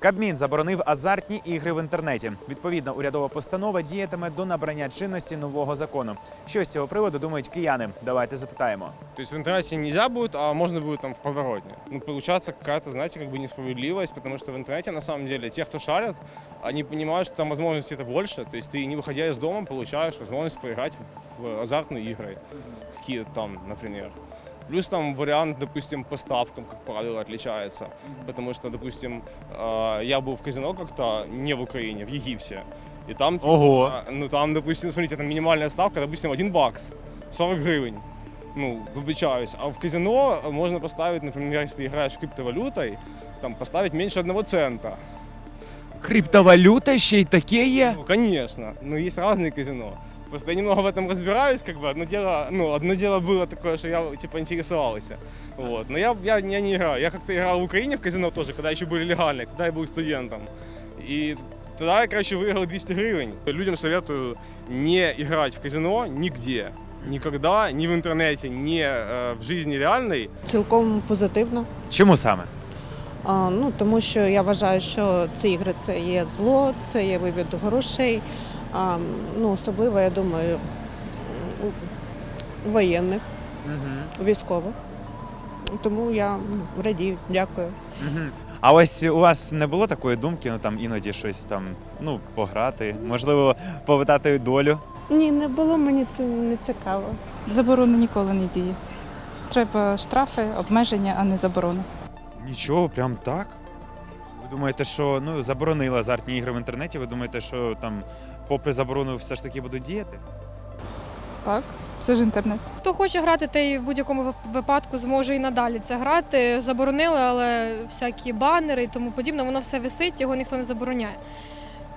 Кабмін заборонив азартні ігри в інтернеті. Відповідно, урядова постанова діятиме до набрання чинності нового закону. Що з цього приводу думають кияни? Давайте запитаємо. То есть в интернете нельзя будет, а можно будет там в подворотне. Ну, получается какая-то, знаете, как бы несправедливость, потому что в интернете, на самом деле, те, кто шарят, они понимают, что там возможностей это больше. То есть ты, не выходя из дома, получаешь возможность поиграть в азартные игры. Какие там, например. Плюс там вариант, допустим, по ставкам, как правило, отличается. Потому что, допустим, э, я был в казино как-то не в Украине, в Египте. И там, типа, Ого. ну там, допустим, смотрите, там минимальная ставка, допустим, 1 бакс, 40 гривен. Ну, выбачаюсь. А в казино можно поставить, например, если играешь криптовалютой, там поставить меньше одного цента. Криптовалюта ще й таке є? Ну, конечно. Ну, есть разные казино. Просто я немного в этом разбираюсь, как бы одно дело, ну, одно дело было такое, что я типа интересовался. Вот. Но я, я, я не играю. Я как-то играл в Украине в казино тоже, когда еще были легальные, когда я был студентом. И тогда я, короче, выиграл 200 гривен. Людям советую не играть в казино нигде. Никогда, ни в интернете, ни э, в жизни реальной. Цілком позитивно. Чому саме? А, ну, тому що я вважаю, що ці ігри це є зло, це є вивід грошей. А, ну, особливо, я думаю, у воєнних, у військових. Тому я ну, радію, дякую. Мгм. А ось у вас не було такої думки, ну там іноді щось там, ну, пограти, можливо, повитати долю. Ні, не було, мені це не цікаво. Заборона ніколи не діє. Треба штрафи, обмеження, а не заборона. Нічого, прям так. Ви думаєте, що ну заборонили азартні ігри в інтернеті? Ви думаєте, що там, попри заборону, все ж таки будуть діяти? Так, це ж інтернет. Хто хоче грати, той в будь-якому випадку зможе і надалі це грати. Заборонили, але всякі банери і тому подібне, воно все висить, його ніхто не забороняє.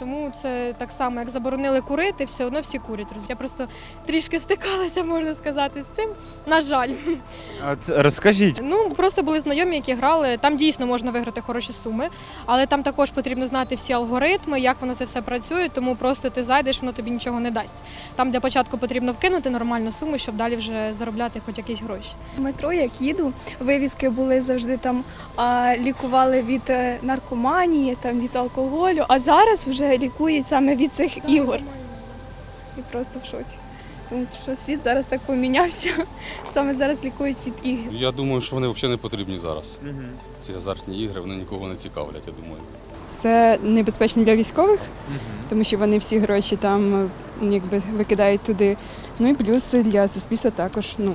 Тому це так само, як заборонили курити, все одно всі курять. Я просто трішки стикалася, можна сказати, з цим. На жаль. А це- розкажіть. Ну просто були знайомі, які грали. Там дійсно можна виграти хороші суми, але там також потрібно знати всі алгоритми, як воно це все працює. Тому просто ти зайдеш, воно тобі нічого не дасть. Там для початку потрібно вкинути нормальну суму, щоб далі вже заробляти хоч якісь гроші. В метро, як їду, вивіски були завжди там, а, лікували від е, наркоманії, там від алкоголю, а зараз вже лікують саме від цих ігор. І просто в шоці. Тому що світ зараз так помінявся. Саме зараз лікують від ігор. Я думаю, що вони взагалі не потрібні зараз. Ці азартні ігри вони нікого не цікавлять, я думаю. Це небезпечно для військових, тому що вони всі гроші там якби викидають туди. Ну і плюс для суспільства також. Ну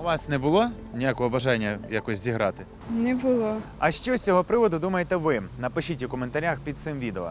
у вас не було ніякого бажання якось зіграти? не було. А що з цього приводу думаєте ви? Напишіть у коментарях під цим відео.